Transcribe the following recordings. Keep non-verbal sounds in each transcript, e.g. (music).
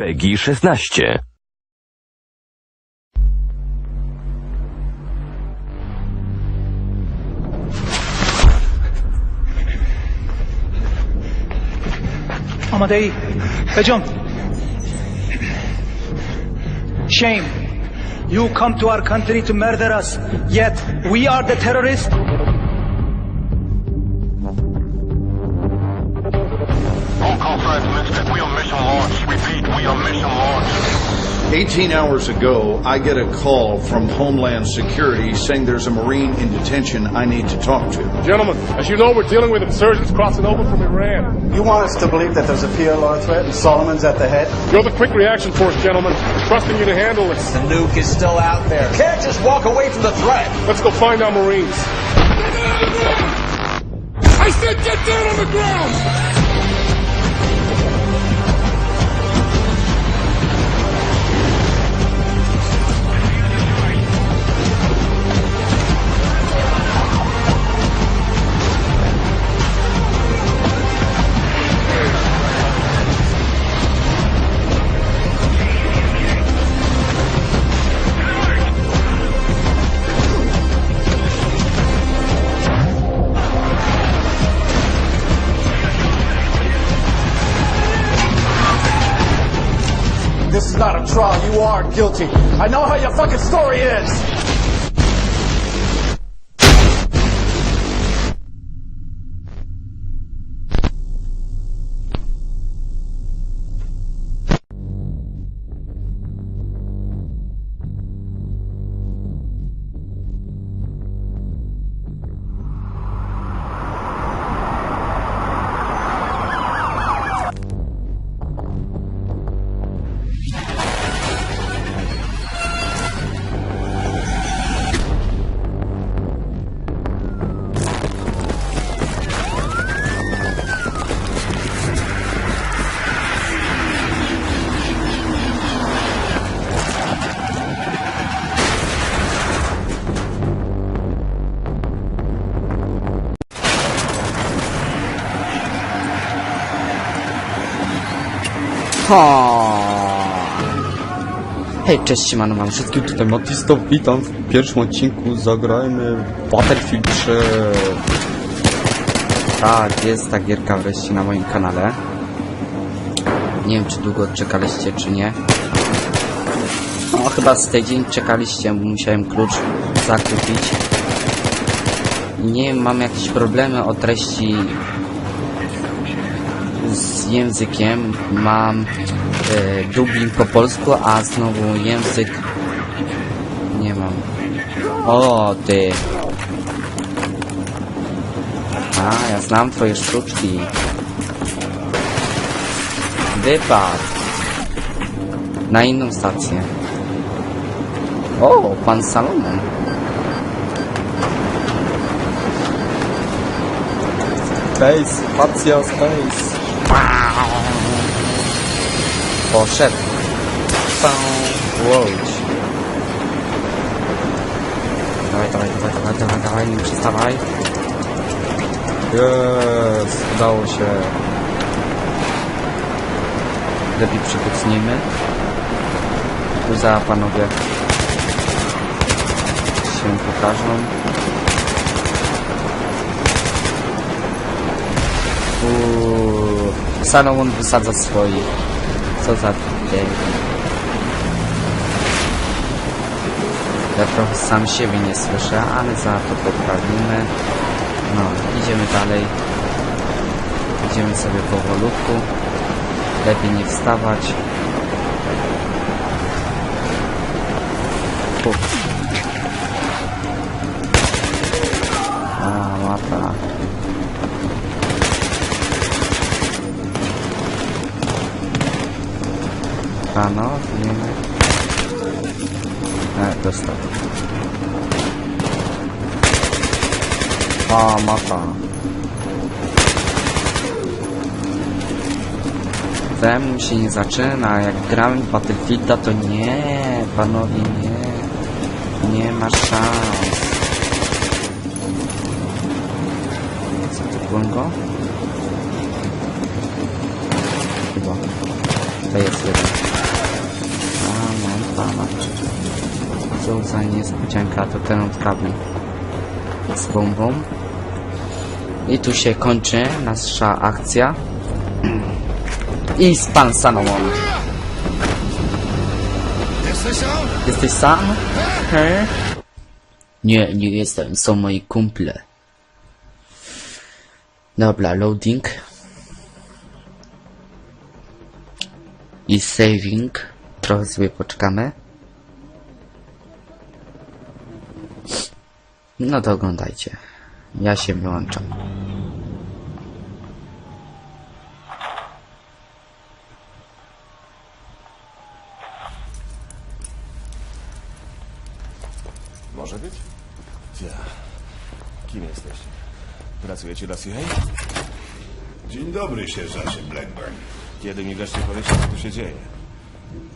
PEGI 16. Amadei, Bejom. Shame. You come to our country to murder us, yet we are the terrorists. Repeat, we are mission launch. 18 hours ago, I get a call from Homeland Security saying there's a Marine in detention I need to talk to. Gentlemen, as you know, we're dealing with insurgents crossing over from Iran. You want us to believe that there's a PLR threat and Solomon's at the head? You're the quick reaction force, gentlemen. Trusting you to handle this. The nuke is still out there. Can't just walk away from the threat. Let's go find our Marines. I said get down on the ground! Trial. You are guilty. I know how your fucking story is. Hej, cześć, siemano wam wszystkim, tutaj Matisto, witam w pierwszym odcinku, zagrajmy Battlefield 3. Tak, jest ta gierka wreszcie na moim kanale. Nie wiem, czy długo czekaliście, czy nie. No, chyba z tydzień czekaliście, bo musiałem klucz zakupić. Nie wiem, mam jakieś problemy o treści z językiem. Mam e, dubbing po polsku, a znowu język nie mam. O ty. A, ja znam twoje sztuczki. Wypad. Na inną stację. O, pan Salomon. Space, spacja, space. Poszedł. Pał. Łódź. Dawaj, dawaj, dawaj, dawaj, dawaj, dawaj, nie przestawaj. Jest, udało się. Lepiej przykucnijmy. Tu za panowie się pokażą. Uuu, Salomon wysadza swoich. Co za debil. Ja trochę sam siebie nie słyszę, ale za to poprawimy. No, idziemy dalej. Idziemy sobie powolutku. Lepiej nie wstawać. Rano, nie E, dostał. A, mata. Ze mną się nie zaczyna, jak gramy w Battlefielda to nie, panowie nie. Nie ma szans. Co ty, go? Chyba. To jest jeden. Za niespodzianka, to ten od kabli z bombą. I tu się kończy nasza akcja. I pan Salomon. Jesteś sam? He? Nie, nie jestem, są moi kumple. Dobra, loading. I saving. Trochę sobie poczekamy. No to oglądajcie. Ja się wyłączam. Może być? Ja. Kim jesteście? Pracujecie dla CIA? Dzień dobry, sierżancie Blackburn. Kiedy mi wreszcie powiecie, co tu się dzieje?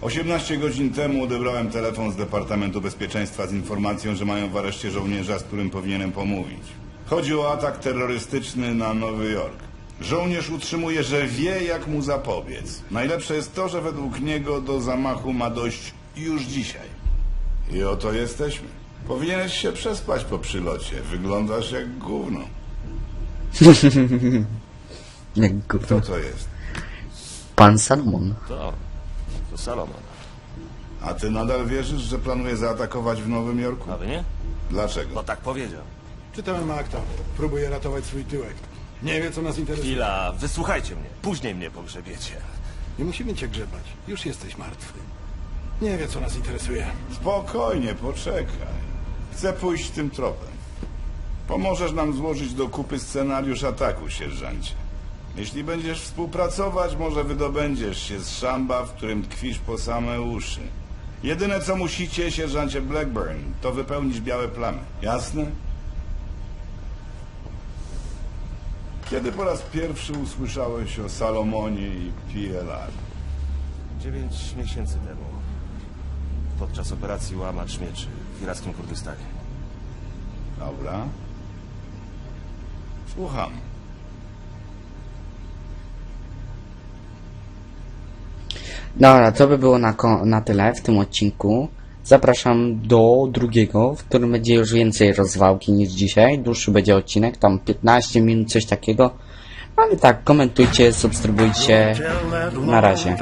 18 godzin temu odebrałem telefon z Departamentu Bezpieczeństwa z informacją, że mają w areszcie żołnierza, z którym powinienem pomówić. Chodzi o atak terrorystyczny na Nowy Jork. Żołnierz utrzymuje, że wie, jak mu zapobiec. Najlepsze jest to, że według niego do zamachu ma dojść już dzisiaj. I oto jesteśmy. Powinieneś się przespać po przylocie. Wyglądasz jak gówno. (laughs) Jak go Co to jest? Pan Salomon. To... to Salomon. A ty nadal wierzysz, że planuje zaatakować w Nowym Jorku? A wy nie? Dlaczego? Bo tak powiedział. Czytałem akta. Próbuję ratować swój tyłek. Nie wie, co nas interesuje. Chwila, wysłuchajcie mnie. Później mnie pogrzebiecie. Nie musimy cię grzebać. Już jesteś martwy. Nie wie, co nas interesuje. Spokojnie, poczekaj. Chcę pójść tym tropem. Pomożesz nam złożyć do kupy scenariusz ataku, sierżancie. Jeśli będziesz współpracować, może wydobędziesz się z szamba, w którym tkwisz po same uszy. Jedyne, co musicie, sierżancie Blackburn, to wypełnić białe plamy. Jasne? Kiedy po raz pierwszy usłyszałeś o Salomonie i PLR? Dziewięć miesięcy temu. Podczas operacji Łamacz Mieczy w irackim Kurdystanie. Dobra. Słucham. Dobra, to by było na, na tyle w tym odcinku. Zapraszam do drugiego, w którym będzie już więcej rozwałki niż dzisiaj. Dłuższy będzie odcinek, tam 15 minut, coś takiego. Ale tak, komentujcie, subskrybujcie. Na razie.